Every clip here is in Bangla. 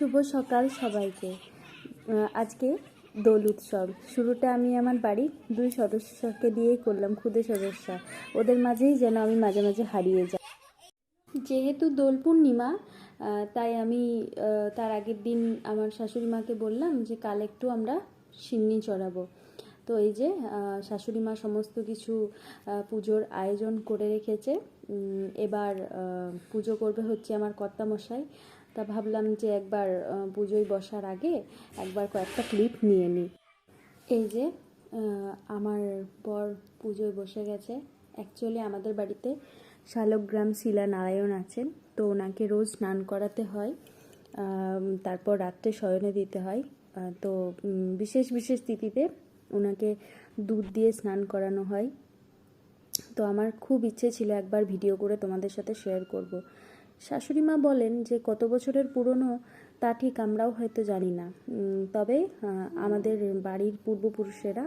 শুভ সকাল সবাইকে। আজকে দোল উৎসব। শুরুটা আমি আমার বাড়ির দুই সদস্যকে দিয়েই করলাম খুদে সদস্য। ওদের মাঝেই যেন আমি মাঝে মাঝে হারিয়ে যাই। যেহেতু দোল পূর্ণিমা তাই আমি তার আগের দিন আমার শাশুড়ি মাকে বললাম যে, কাল একটু আমরা সিন্নি চড়াবো। তো এই যে শাশুড়ি মা সমস্ত কিছু পুজোর আয়োজন করে রেখেছে। এবার পুজো করবে হচ্ছে আমার কর্তামশাই। তা ভাবলাম যে একবার পুজোয় বসার আগে একবার কয়েকটা ক্লিপ নিয়ে নিই। এই যে আমার বর পুজোয় বসে গেছে। অ্যাকচুয়ালি আমাদের বাড়িতে শালগ্রাম শিলা নারায়ণ আছেন, তো ওনাকে রোজ স্নান করাতে হয় তারপর রাত্রে শয়নে দিতে হয়। তো বিশেষ বিশেষ তিথিতে ওনাকে দুধ দিয়ে স্নান করানো হয়। তো আমার খুব ইচ্ছে ছিল একবার ভিডিও করে তোমাদের সাথে শেয়ার করব। শাশুড়ি মা বলেন যে, কত বছরের পুরনো তা ঠিক আমরাও হয়তো জানি না। তবে আমাদের বাড়ির পূর্বপুরুষেরা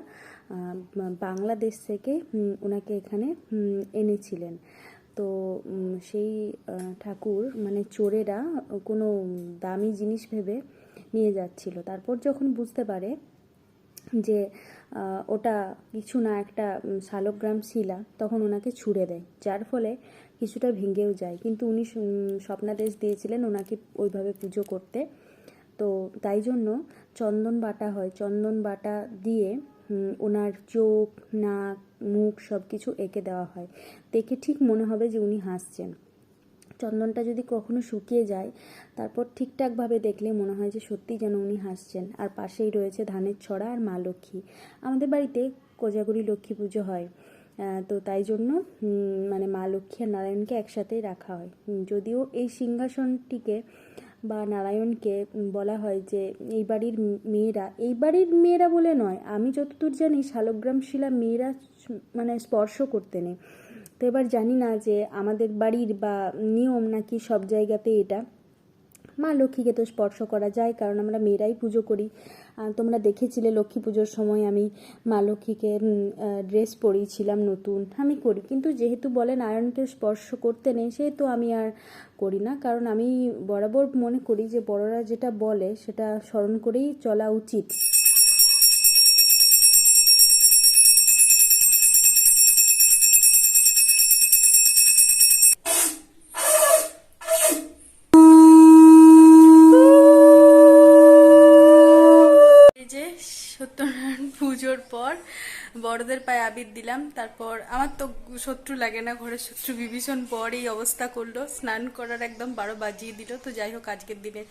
বাংলাদেশ থেকে ওনাকে এখানে এনেছিলেন। তো সেই ঠাকুর মানে চোরেরা কোনো দামি জিনিস ভেবে নিয়ে যাচ্ছিল। তারপর যখন বুঝতে পারে যে ওটা কিছু না একটা শালগ্রাম শিলা তখন ওনাকে ছুঁড়ে দেয়। যার ফলে কিছুটা ভেঙেও যায়। কিন্তু উনি স্বপ্নাদেশ দিয়েছিলেন ওনাকে ওইভাবে পুজো করতে। তো তাই জন্য চন্দন বাটা হয়। চন্দন বাটা দিয়ে ওনার চোখ, নাক, মুখ সব কিছু এঁকে দেওয়া হয়। দেখে ঠিক মনে হবে যে উনি হাসছেন। চন্দনটা যদি কখনো শুকিয়ে যায়, তারপর ঠিকঠাকভাবে দেখলে মনে হয় যে সত্যি যেন উনি হাসছেন। আর পাশেই রয়েছে ধানের ছড়া আর মা লক্ষ্মী। আমাদের বাড়িতে কোজাগুড়ি লক্ষ্মী পুজো হয়। তো তাই জন্য মানে মা লক্ষ্মী আর নারায়ণকে একসাথেই রাখা হয়। যদিও এই সিংহাসনটিকে বা নারায়ণকে বলা হয় যে এই বাড়ির মেয়েরা, এই বাড়ির মেয়েরা বলে নয়, আমি যতদূর জানি শালগ্রাম শিলা মেয়েরা মানে স্পর্শ করতে নেই। তো এবার জানি না যে আমাদের বাড়ির বা নিয়ম নাকি সব জায়গাতে এটা। মা লক্ষ্মীকে তো স্পর্শ করা যায়, কারণ আমরা মেয়েরাই পুজো করি। তোমরা দেখেছিলে লক্ষ্মী পুজোর সময় আমি মা লক্ষ্মীকে ড্রেস পরিয়েছিলাম নতুন, আমি করি। কিন্তু যেহেতু বলে নারায়ণকে স্পর্শ করতে নেই, সেহেতু আমি আর করি না। কারণ আমি বরাবর মনে করি যে বড়রা যেটা বলে সেটা স্মরণ করেই চলা উচিত। সত্যনারায়ণ পুজোর পর বড়দের পায়ে আবির দিলাম। তারপর আমার তো শত্রু লাগে না, ঘরের শত্রু বিভীষণ পর এই অবস্থা করল। স্নান করার একদম বারো বাজিয়ে দিল। তো যাই হোক, আজকের দিনে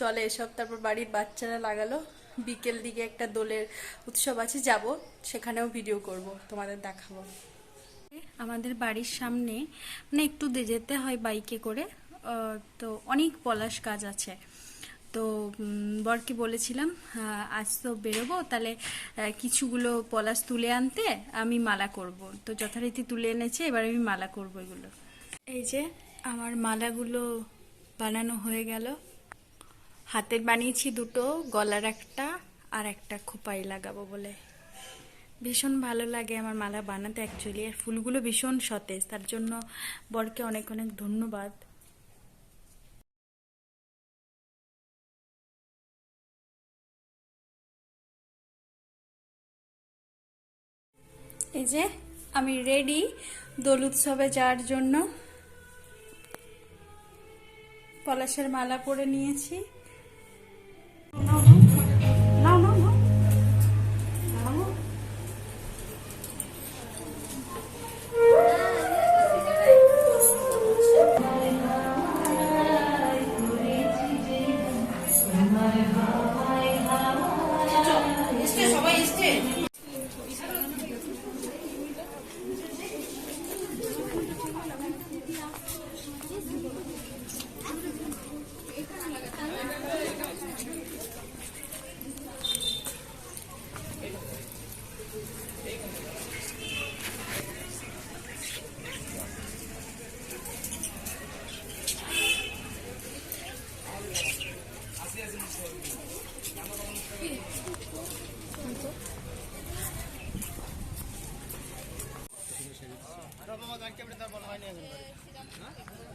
চলে এসব। তারপর বাড়ির বাচ্চারা লাগালো। বিকেল দিকে একটা দোলের উৎসব আছে, যাব। সেখানেও ভিডিও করব, তোমাদের দেখাবো। আমাদের বাড়ির সামনে মানে একটু যেতে হয় বাইকে করে। তো অনেক পলাশ গাছ আছে। তো উম, বরকে বলেছিলাম আহ, আজ তো বেরোবো তাহলে কিছুগুলো পলাশ তুলে আনতে আমি মালা করব। তো যথারীতি তুলে এনেছে এবার আমি মালা করব এগুলো। এই যে আমার মালাগুলো বানানো হয়ে গেল। হাতের বানিয়েছি দুটো গলার একটা আর একটা খোপাই লাগাবো বলে। ভীষণ ভালো লাগে আমার মালা বানাতে অ্যাকচুয়ালি আর ফুলগুলো ভীষণ সতেজ তার জন্য বরকে অনেক অনেক ধন্যবাদ। এই যে আমি রেডি দোল উৎসবে যাওয়ার জন্য পলাশের মালা পরে নিয়েছি। কেমনে তার বল হয়নি এখন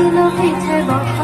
you know, Peter,